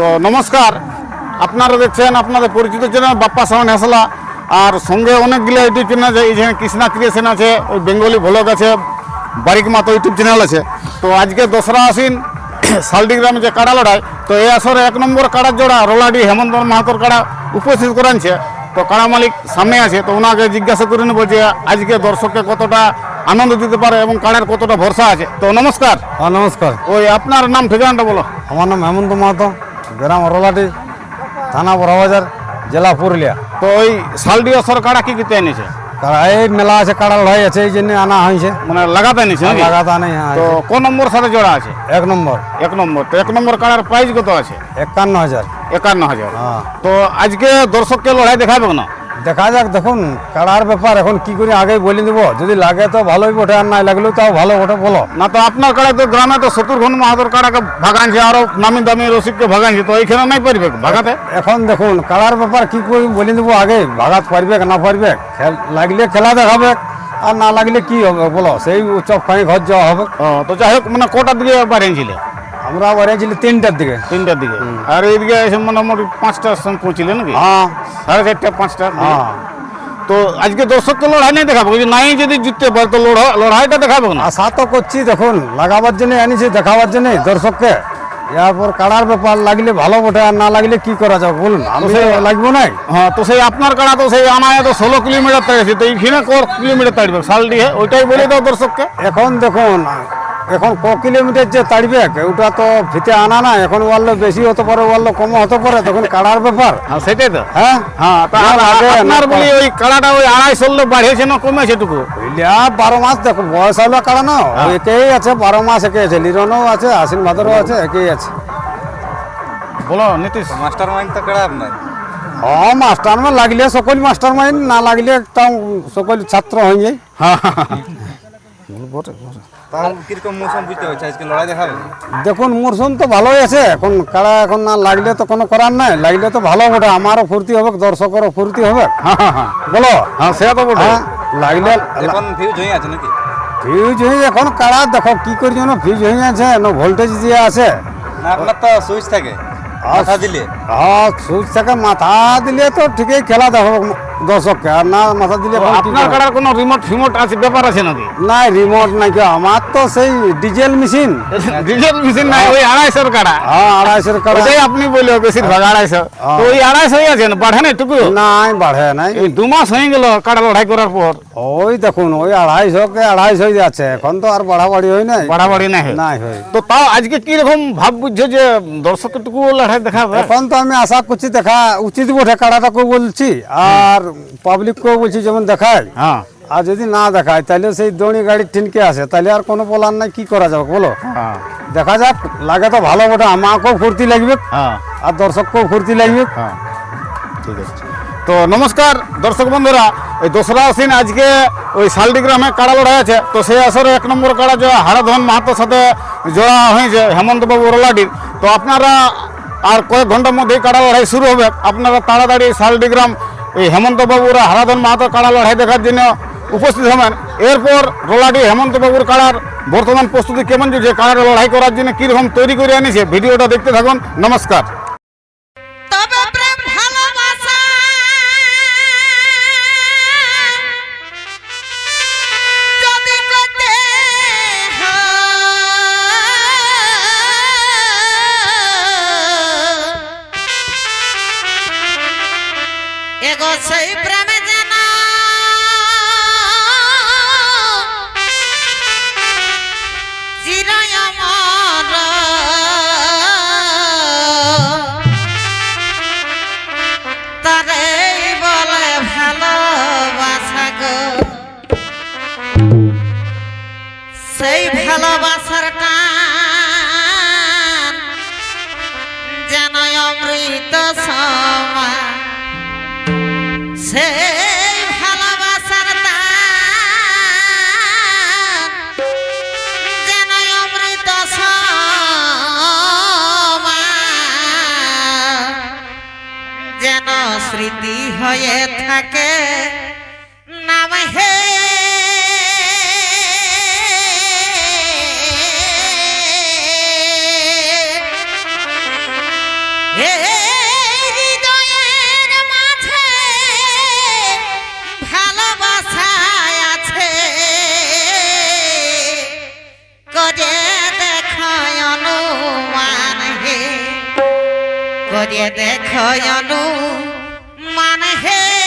তো নমস্কার। আপনারা দেখছেন আপনাদের পরিচিত চ্যানেল বাপ্পা সাউন্ড হেসলা আর সঙ্গে অনেকগুলো ইউটিউব চ্যানেল আছে এই যে কৃষ্ণা ক্রিয়েশন আছে ওই বেঙ্গলি ভ্লগ আছে বারিক মাতো ইউটিউব চ্যানেল আছে। তো আজকে দোসরা আসিন শালডি গ্রামে যে কাড়া লড়াই তো এই আসরে এক নম্বর কাড়ার জোড়া রোলাডি হেমন্ত মাহাতোর কাড়া উপস্থিত করানছে। তো কাড়া মালিক সামনে আছে তো ওনাকে জিজ্ঞাসা করে নেব যে আজকে দর্শককে কতটা আনন্দ দিতে পারে এবং কাড়ার কতটা ভরসা আছে। তো নমস্কার। হ্যাঁ নমস্কার। ওই আপনার নাম ঠিকানাটা বলো। আমার নাম হেমন্ত মাহাতো। গ্রাম অরলাটি থানা বড়বাজার জেলা পুরুলিয়া। তো ওই শালডি সরকার কি কিতে এনেছে? এই মেলা আছে কাড়া লড়াই আছে এই জন্য আনা হয়েছে। মানে লাগাতে নিছে লাগাতে লাগাতা নেই হ্যাঁ তো কোন নম্বর সাথে জোড়া আছে? এক নম্বর। এক নম্বর। তো এক নম্বর কাড়ার প্রাইস কত আছে? একান্ন হাজার। একান্ন হাজার। হ্যাঁ। তো আজকে দর্শককে লড়াই দেখাবে না দেখা যাক দেখুন কাড়ার ব্যাপার এখন কি করে আগে বলে দিব। যদি লাগে তো ভালোই বটে আর নাই লাগলেও তাও ভালো বটে বলো। না তো আপনার কাড়ায় তো গ্রামে তো শত্রুঘ্ন মাহাতোর কাড়াকে ভাগানছে আরও নামি দামি রসিককে ভাগানছে তো এইখানে নাই পারবে ভাগাতে? এখন দেখুন কাড়ার ব্যাপার কি করে বলে দিব আগে ভাগাত পারবে না পারবে? খেল- লাগলে খেলা দেখাবে আর না লাগলে কি হবে বলো? সেই উৎসব খাই ঘর যাওয়া হবে। তো যাই হোক মানে কটার দিকে বাড়িয়েছিলে আমরা বেরিয়েছিলি তিনটার দিকে তিনটার দিকে আর এইদিকে এসে মোটামুটি পাঁচটার সময় পৌঁছিলে নাকি হ্যাঁ সাড়ে চারটা পাঁচটা হ্যাঁ তো আজকে দর্শককে লড়াই নাই দেখাবো যদি নাই যদি জিততে পারে তো লড়া- লড়াইটা দেখাবো না আশা তো করছি দেখুন লাগাবার জন্য আনিছি দেখাবার জন্য দর্শককে এরপর কাড়ার ব্যাপার লাগলে ভালো বটে আর না লাগলে কি করা যাবে বলুন আমি তো লাগবো না হ্যাঁ তো সেই আপনার কাড়া তো সেই আনায় তো ষোলো কিলোমিটার তাড়িয়েছে তো এইখানে ক কিলোমিটার তাড়বে শাল দিয়ে ওইটাই বলে দাও দর্শককে এখন দেখুন এখন ক কিলোমিটার যে তাড়বে? ওটা তো ফিতে আনা না এখন ওয়ারলে বেশি হতে পারে ওয়ারলে কম হতে পারে তখন কাড়ার ব্যাপার। হ্যাঁ সেটাই তো। হ্যাঁ? হ্যাঁ তা আগে আপনার বলি ওই কাড়াটা ওই আড়াই ষোলো বাড়িয়েছে না কমেছে টুকু? আর বারো মাস দেখো বয়স হলো কাড়া না। একেই আছে বারো মাস একে আছে। লিরনও আছে আশ্বিন ভাদরও আছে একেই আছে। বলো নীতিশ। মাস্টার মাইন্ড তো খারাপ নাই হ্যাঁ মাস্টার মাইন্ড লাগলে সকল মাস্টার মাইন্ড না লাগলে তাও সকল ছাত্র হয়ে যায় হ্যাঁ। দেখুন মরশুম তো ভালোই আছে। এখন কাড়া এখন না লাগলে তো কোনো করার নাই। লাগলে তো ভালো বটে। আমারও ফুর্তি হবে দর্শকেরও ফুর্তি হবে। বলো। হ্যাঁ সে তো বটে। হ্যাঁ লাগলে এখন ভিউজ হয়ে আছে নাকি? ফিউজ হয়ে এখন কাড়া দেখো কি করি যেন ফিউজ হয়ে আছে। না ভোল্টেজ দিয়ে আছে। না আপনার তো সুইচ থাকে। মাথা দিলে। হ্যাঁ সুইচ থেকে মাথা দিলে তো ঠিকই খেলা দেখো দর্শককে আর না মাথা দিলে আপনার? কাড়ার কোনো রিমোট ফিমোট আছে ব্যাপার আছে নাকি? নাই রিমোট নাই কেউ। আমার তো সেই ডিজেল মেশিন ডিজেল মেশিন নাই ওই আড়াইশোর কাড়া। হ্যাঁ আড়াইশোর কাড়া। ওটাই আপনি বলল বেশিরভাগ আড়াইশো। তো ওই আড়াইশোই আছে না? বাড়ে না টুকু? নাই বাড়ে নাই। এই দু মাস হয়ে গেল কাড়া লড়াই করার পর। ওই দেখুন ওই আড়াইশো কে আড়াইশো যাচ্ছে এখন তো আর বাড়াবাড়ি হয় নাই। বাড়াবাড়ি নাই নাই হয়। তো তাও আজকে কি রকম ভাব বুঝছ যে দর্শকের টুকু লড়াই দেখাবে? এখন তো আমি আশা করছি দেখা উচিত বটে কাড়াটাকেও বলছি। আর পাবলিককেও বলছি যেমন দেখায়। হ্যাঁ। আর যদি না দেখায় তাহলে সেই দড়ি গাড়ি ঠিনকে আসে। তাহলে আর কোনো বলার নাই কি করা যাবে বলো? হ্যাঁ। দেখা যাক লাগে তো ভালো বটে। আমাকেও ফুর্তি লাগবে। হ্যাঁ। আর দর্শককেও ফুর্তি লাগবে। হ্যাঁ। ঠিক আছে। তো নমস্কার দর্শক বন্ধুরা। এই দোসরা আসিন আজকে ওই শালডি গ্রামে কাড়া লড়াই আছে। তো সেই আসরে এক নম্বর কাড়া যে হারাধন মাহাতোর সাথে জোড়া হয়েছে হেমন্তবাবু রোলাডির তো আপনারা আর কয়েক ঘণ্টার মধ্যেই কাড়া লড়াই শুরু হবে। আপনারা তাড়াতাড়ি শালডি গ্রাম এই হেমন্তবাবুরা হারাধন মাহাতোর কাড়া লড়াই দেখার জন্য উপস্থিত হবেন। এরপর রোলাটি হেমন্তবাবুর কাড়ার বর্তমান প্রস্তুতি কেমন চলছে কাড়ার লড়াই করার জন্য কীরকম তৈরি করে আনিছে, ভিডিওটা দেখতে থাকুন। নমস্কার। সেই প্রেমে যেন চিরায় সেই ভালোবাসার টান যেন অমৃত সমান হয়ে থাকে। নাম হে। দেখো অনুমান মানে হে